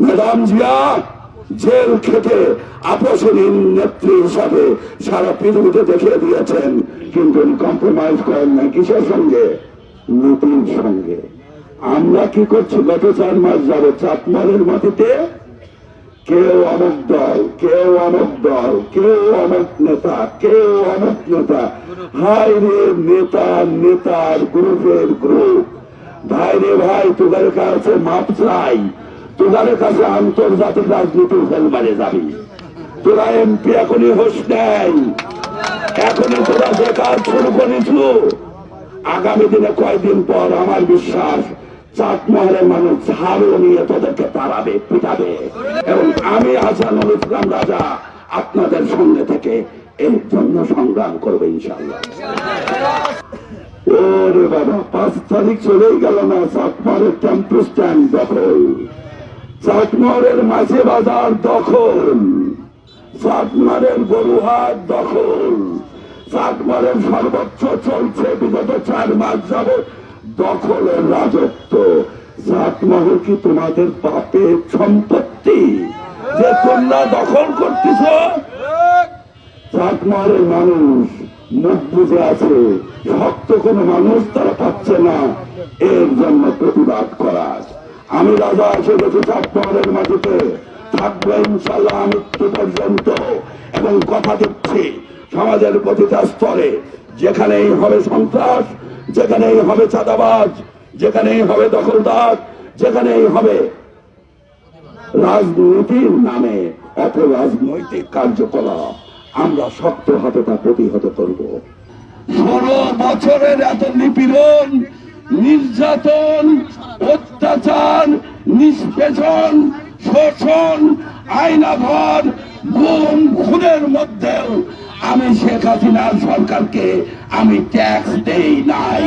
Madam Zia, jail খেটে আপসহীন নেত্রী হিসাবে সারা পৃথিবীতে দেখিয়ে দিয়েছেন, কিন্তু কম্প্রোমাইজ করেন না কিসের সঙ্গে? নীতির সঙ্গে। আমরা কি করছি? গত চার মাস যাবে চাপমারের মাটিতে কেউ অমুক দল, কেউ অমুক দল, কেউ অমুক নেতা, কেউ অমুক নেতা। হাই রে নেতা, নেতার গ্রুপের গ্রুপ ভাই রে ভাই, তোদের কাছে মাপ চাই। তোদের কাছে আন্তর্জাতিক রাজনীতি ফেল মারে যাবি। তোরা এমপি এখনই হোস নাই। এখনই তোরা বেকার শুরু করেছু। আগামী দিনে কয়েকদিন পর আমার বিশ্বাস চাটমহলের মানুষ ঝাড়ু নিয়ে তোদেরকে তাড়াবে, পিটাবে। এবং আমি হাসানুল ইসলাম রাজা আপনাদের সঙ্গে থেকে এর জন্য সংগ্রাম করবে ইনশাল্লাহ ওরে বাবা, পাঁচ তারিখ চলেই গেল না, চাটমহলের টেম্পো স্ট্যান্ড দখল। চাটমহলের মাঝে বাজার দখল। চাটমারের গরুহাট দখল। চাটমারের সর্বোচ্চ চলছে, বিগত চার মাস যাবৎ দখলের রাজত্ব। চাটমহল কি তোমাদের বাপের সম্পত্তি? যে তোমরা দখল করতেছ চাটমারের মানুষ মুখ বুঝে আছে। শক্ত কোন মানুষ তারা পাচ্ছে না। এর জন্য প্রতিবাদ করার আমি রাজা এসে গেছি চাটমারের মাটিতে। থাকবে ইনশাল্লাহ মৃত্যু পর্যন্ত। এবং কথা দিচ্ছি, সমাজের প্রতিটা স্তরে। যেখানেই হবে সন্ত্রাস, যেখানেই হবে চাঁদাবাজ, যেখানেই হবে দখলদার, যেখানেই হবে রাজনীতির নামে এত রাজনৈতিক কার্যকলাপ, আমরা শক্ত হাতে তা প্রতিহত করব। ষোলো বছরের এত নিপীড়ন, নির্যাতন নিষ্পেষণ শোষণ আইনাভর গুম খুনের মধ্যেও আমি শেখ হাসিনার সরকারকে আমি ট্যাক্স দেই নাই।